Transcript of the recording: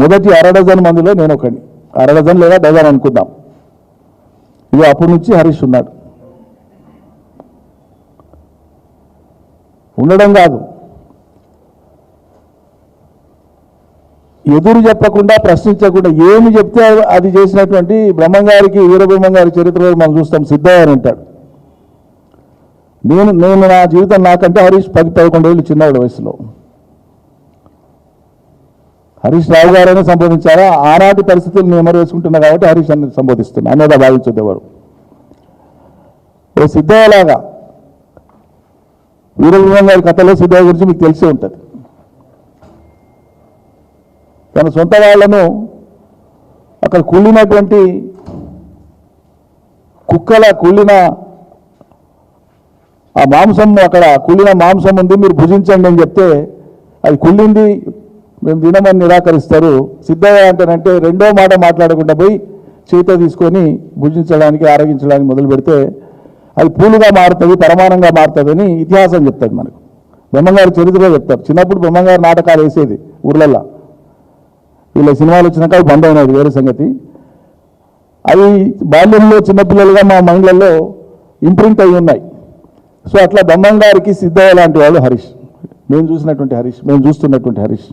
మొదటి అర డజన్ మందిలో నేను ఒకడిని అర డజన్ లేదా డజన్ అనుకుందాం. ఇది అప్పటి నుంచి హరీష్ ఉన్నాడు. ఉండడం కాదు. ఎదురు చెప్పకుండా ప్రశ్నించకుండా ఏమి చెప్తే అది చేసినటువంటి బ్రహ్మంగారికి వీరబ్రహ్మంగారి చరిత్రలో మనం చూస్తాం సిద్ధయ్య అని ఉంటాడు నేను నేను నా జీవితం నాకంటే హరీష్ పది పదకొండు ఏళ్ళు చిన్నవాడు వయసులో. హరీష్ రావు గారైనా సంబోధించారా? ఆనాటి పరిస్థితులు నేను ఎమరు వేసుకుంటున్నా కాబట్టి హరీష్ అని సంబోధిస్తున్నా. అనేది భావించొద్దు ఓ సిద్ధయ్యలాగా. వీరబ్రహ్మం గారి కథలో సిద్ధయ్య గురించి మీకు తెలిసే ఉంటుంది. తన సొంత వాళ్ళను అక్కడ కుళ్ళినటువంటి కుక్కల కుళ్ళిన ఆ మాంసం అక్కడ కుళ్ళిన మాంసం ఉంది మీరు భుజించండి అని చెప్తే అది కుళ్ళింది మేము వినమని నిరాకరిస్తారు. సిద్ధయ్య అంటానంటే రెండో మాట మాట్లాడకుండా పోయి చేత తీసుకొని భుజించడానికి ఆరగించడానికి మొదలు పెడితే అది పూలుగా మారుతుంది పరమానంగా మారుతుందని ఇతిహాసం చెప్తాడు మనకు. బ్రహ్మంగారు చరిత్రలో చెప్తారు. చిన్నప్పుడు బ్రహ్మంగారు నాటకాలు వేసేది ఊర్లల్లో. వీళ్ళ సినిమాలు వచ్చినాక అవి బంద్ అయినది వేరే సంగతి. అవి బాల్యంలో చిన్నపిల్లలుగా మా మైండ్లలో ఇంప్రింట్ అయి ఉన్నాయి. సో అట్లా బ్రహ్మం గారికి సిద్ధయ్య లాంటి వాళ్ళు హరీష్. మేము చూసినటువంటి హరీష్ మేము చూస్తున్నటువంటి హరీష్.